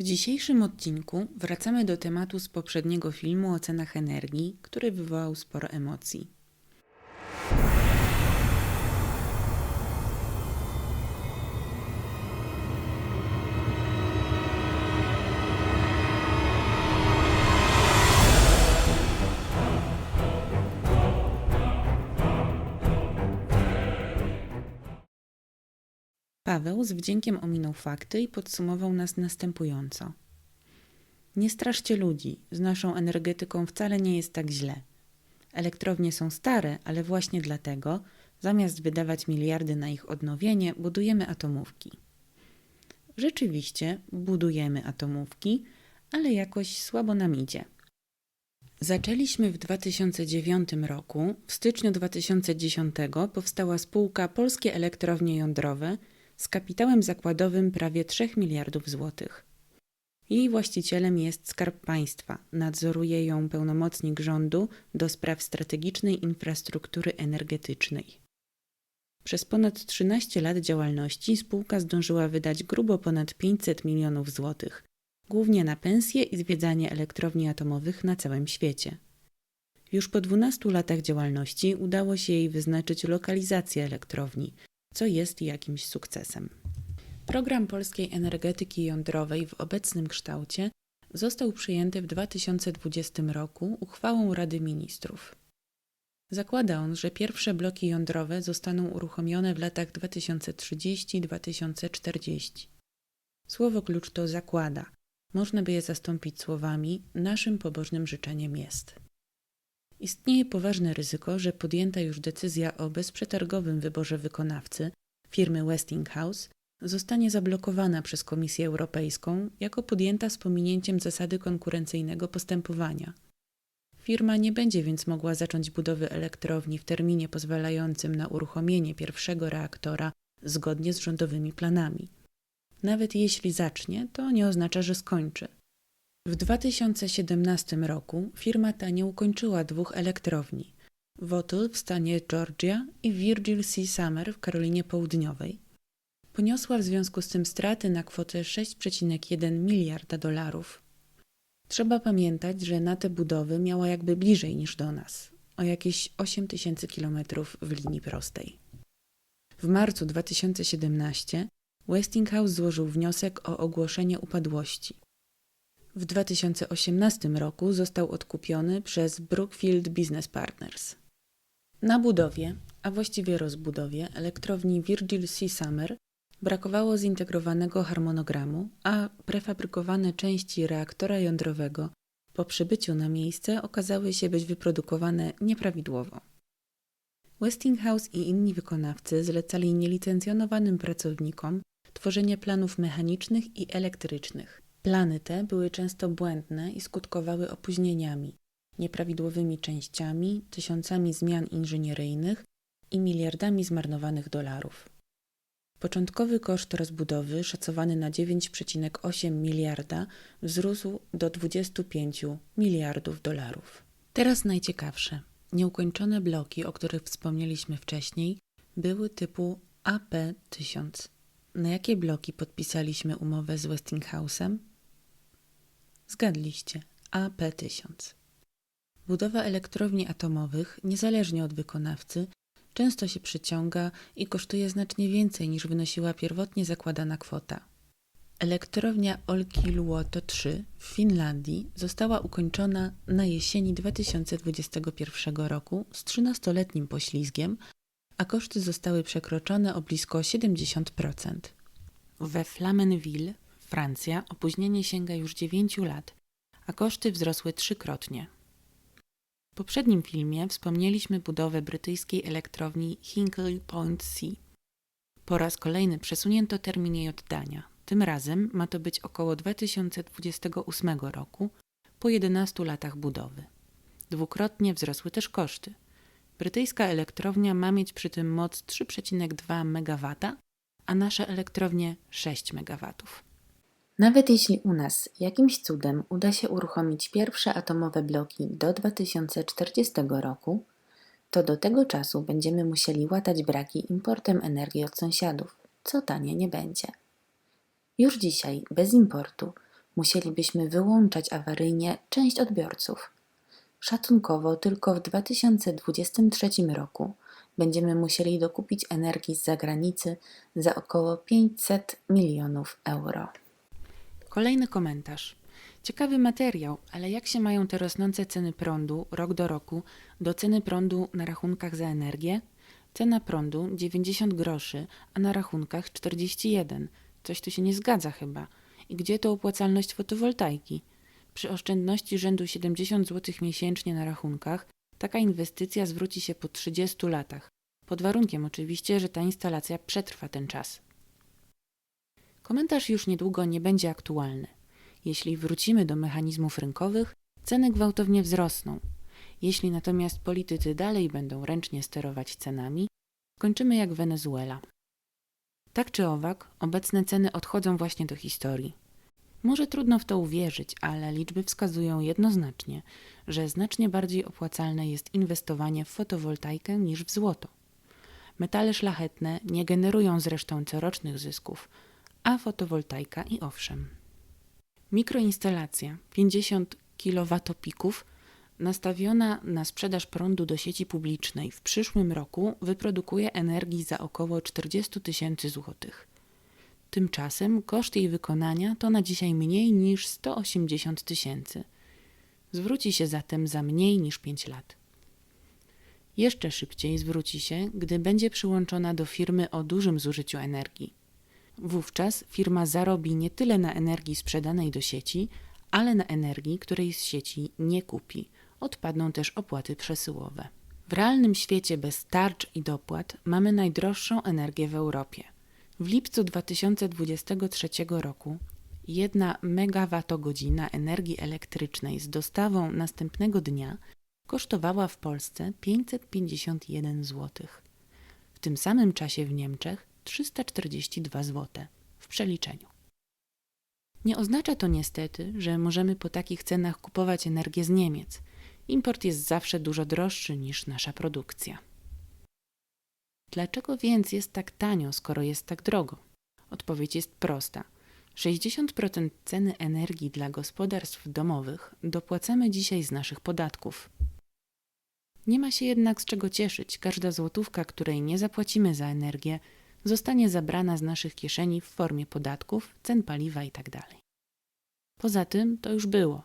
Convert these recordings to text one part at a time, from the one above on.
W dzisiejszym odcinku wracamy do tematu z poprzedniego filmu o cenach energii, który wywołał sporo emocji. Paweł z wdziękiem ominął fakty i podsumował nas następująco. Nie straszcie ludzi, z naszą energetyką wcale nie jest tak źle. Elektrownie są stare, ale właśnie dlatego, zamiast wydawać miliardy na ich odnowienie, budujemy atomówki. Rzeczywiście budujemy atomówki, ale jakoś słabo nam idzie. Zaczęliśmy w 2009 roku. W styczniu 2010 powstała spółka Polskie Elektrownie Jądrowe z kapitałem zakładowym prawie 3 miliardów złotych. Jej właścicielem jest Skarb Państwa, nadzoruje ją pełnomocnik rządu do spraw strategicznej infrastruktury energetycznej. Przez ponad 13 lat działalności spółka zdążyła wydać grubo ponad 500 milionów złotych, głównie na pensje i zwiedzanie elektrowni atomowych na całym świecie. Już po 12 latach działalności udało się jej wyznaczyć lokalizację elektrowni, co jest jakimś sukcesem. Program polskiej energetyki jądrowej w obecnym kształcie został przyjęty w 2020 roku uchwałą Rady Ministrów. Zakłada on, że pierwsze bloki jądrowe zostaną uruchomione w latach 2030-2040. Słowo klucz to zakłada. Można by je zastąpić słowami naszym pobożnym życzeniem jest. Istnieje poważne ryzyko, że podjęta już decyzja o bezprzetargowym wyborze wykonawcy, firmy Westinghouse, zostanie zablokowana przez Komisję Europejską jako podjęta z pominięciem zasady konkurencyjnego postępowania. Firma nie będzie więc mogła zacząć budowy elektrowni w terminie pozwalającym na uruchomienie pierwszego reaktora zgodnie z rządowymi planami. Nawet jeśli zacznie, to nie oznacza, że skończy. W 2017 roku firma ta nie ukończyła dwóch elektrowni Wotul w stanie Georgia i Virgil Sea Summer w Karolinie Południowej. Poniosła w związku z tym straty na kwotę 6,1 miliarda dolarów. Trzeba pamiętać, że na te budowy miała jakby bliżej niż do nas, o jakieś 8 tysięcy kilometrów w linii prostej. W marcu 2017 Westinghouse złożył wniosek o ogłoszenie upadłości. W 2018 roku został odkupiony przez Brookfield Business Partners. Na budowie, a właściwie rozbudowie elektrowni Virgil Sea Summer brakowało zintegrowanego harmonogramu, a prefabrykowane części reaktora jądrowego po przybyciu na miejsce okazały się być wyprodukowane nieprawidłowo. Westinghouse i inni wykonawcy zlecali nielicencjonowanym pracownikom tworzenie planów mechanicznych i elektrycznych. Plany te były często błędne i skutkowały opóźnieniami, nieprawidłowymi częściami, tysiącami zmian inżynieryjnych i miliardami zmarnowanych dolarów. Początkowy koszt rozbudowy, szacowany na 9,8 miliarda, wzrósł do 25 miliardów dolarów. Teraz najciekawsze. Nieukończone bloki, o których wspomnieliśmy wcześniej, były typu AP1000. Na jakie bloki podpisaliśmy umowę z Westinghouse'em? Zgadliście, AP1000. Budowa elektrowni atomowych, niezależnie od wykonawcy, często się przyciąga i kosztuje znacznie więcej niż wynosiła pierwotnie zakładana kwota. Elektrownia Olkiluoto 3 w Finlandii została ukończona na jesieni 2021 roku z 13-letnim poślizgiem, a koszty zostały przekroczone o blisko 70%. We Flamanville, Francja, opóźnienie sięga już 9 lat, a koszty wzrosły trzykrotnie. W poprzednim filmie wspomnieliśmy budowę brytyjskiej elektrowni Hinkley Point C. Po raz kolejny przesunięto termin jej oddania. Tym razem ma to być około 2028 roku, po 11 latach budowy. Dwukrotnie wzrosły też koszty. Brytyjska elektrownia ma mieć przy tym moc 3,2 MW, a nasze elektrownie 6 MW. Nawet jeśli u nas jakimś cudem uda się uruchomić pierwsze atomowe bloki do 2040 roku, to do tego czasu będziemy musieli łatać braki importem energii od sąsiadów, co tanie nie będzie. Już dzisiaj, bez importu, musielibyśmy wyłączać awaryjnie część odbiorców. Szacunkowo tylko w 2023 roku będziemy musieli dokupić energii z zagranicy za około 500 milionów euro. Kolejny komentarz. Ciekawy materiał, ale jak się mają te rosnące ceny prądu rok do roku do ceny prądu na rachunkach za energię? Cena prądu 90 groszy, a na rachunkach 41. Coś tu się nie zgadza chyba. I gdzie to opłacalność fotowoltaiki? Przy oszczędności rzędu 70 zł miesięcznie na rachunkach taka inwestycja zwróci się po 30 latach. Pod warunkiem oczywiście, że ta instalacja przetrwa ten czas. Komentarz już niedługo nie będzie aktualny. Jeśli wrócimy do mechanizmów rynkowych, ceny gwałtownie wzrosną. Jeśli natomiast politycy dalej będą ręcznie sterować cenami, kończymy jak Wenezuela. Tak czy owak, obecne ceny odchodzą właśnie do historii. Może trudno w to uwierzyć, ale liczby wskazują jednoznacznie, że znacznie bardziej opłacalne jest inwestowanie w fotowoltaikę niż w złoto. Metale szlachetne nie generują zresztą corocznych zysków, a fotowoltaika i owszem. Mikroinstalacja 50 kWp nastawiona na sprzedaż prądu do sieci publicznej w przyszłym roku wyprodukuje energii za około 40 tysięcy złotych. Tymczasem koszt jej wykonania to na dzisiaj mniej niż 180 tysięcy. Zwróci się zatem za mniej niż 5 lat. Jeszcze szybciej zwróci się, gdy będzie przyłączona do firmy o dużym zużyciu energii. Wówczas firma zarobi nie tyle na energii sprzedanej do sieci, ale na energii, której z sieci nie kupi. Odpadną też opłaty przesyłowe. W realnym świecie bez tarcz i dopłat mamy najdroższą energię w Europie. W lipcu 2023 roku jedna megawattogodzina energii elektrycznej z dostawą następnego dnia kosztowała w Polsce 551 zł. W tym samym czasie w Niemczech 342 zł w przeliczeniu. Nie oznacza to niestety, że możemy po takich cenach kupować energię z Niemiec. Import jest zawsze dużo droższy niż nasza produkcja. Dlaczego więc jest tak tanio, skoro jest tak drogo? Odpowiedź jest prosta. 60% ceny energii dla gospodarstw domowych dopłacamy dzisiaj z naszych podatków. Nie ma się jednak z czego cieszyć. Każda złotówka, której nie zapłacimy za energię, zostanie zabrana z naszych kieszeni w formie podatków, cen paliwa itd. Poza tym to już było.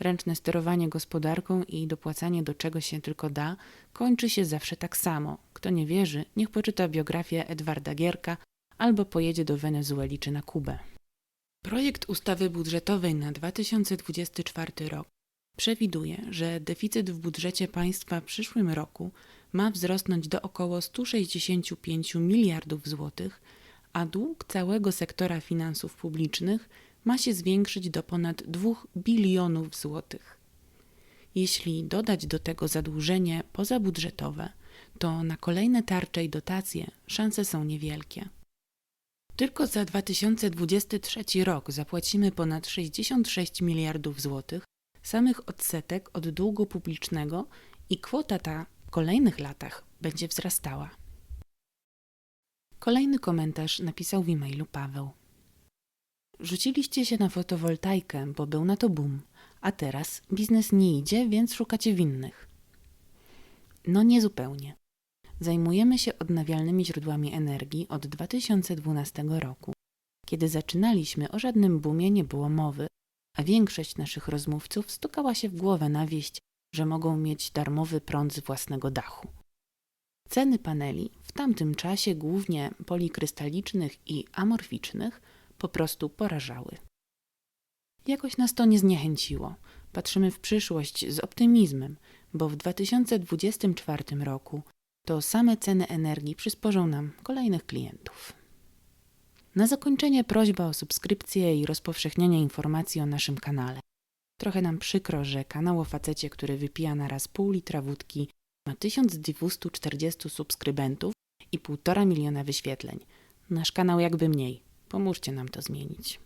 Ręczne sterowanie gospodarką i dopłacanie do czego się tylko da kończy się zawsze tak samo. Kto nie wierzy, niech poczyta biografię Edwarda Gierka albo pojedzie do Wenezueli czy na Kubę. Projekt ustawy budżetowej na 2024 rok przewiduje, że deficyt w budżecie państwa w przyszłym roku ma wzrosnąć do około 165 miliardów złotych, a dług całego sektora finansów publicznych ma się zwiększyć do ponad 2 bilionów złotych. Jeśli dodać do tego zadłużenie pozabudżetowe, to na kolejne tarcze i dotacje szanse są niewielkie. Tylko za 2023 rok zapłacimy ponad 66 miliardów złotych samych odsetek od długu publicznego i kwota ta w kolejnych latach będzie wzrastała. Kolejny komentarz napisał w e-mailu Paweł. Rzuciliście się na fotowoltaikę, bo był na to boom, a teraz biznes nie idzie, więc szukacie winnych. No nie zupełnie. Zajmujemy się odnawialnymi źródłami energii od 2012 roku. Kiedy zaczynaliśmy, o żadnym boomie nie było mowy, a większość naszych rozmówców stukała się w głowę na wieść, że mogą mieć darmowy prąd z własnego dachu. Ceny paneli w tamtym czasie, głównie polikrystalicznych i amorficznych, po prostu porażały. Jakoś nas to nie zniechęciło. Patrzymy w przyszłość z optymizmem, bo w 2024 roku to same ceny energii przysporzą nam kolejnych klientów. Na zakończenie prośba o subskrypcję i rozpowszechnianie informacji o naszym kanale. Trochę nam przykro, że kanał o facecie, który wypija na raz pół litra wódki, ma 1240 subskrybentów i 1,5 miliona wyświetleń. Nasz kanał jakby mniej. Pomóżcie nam to zmienić.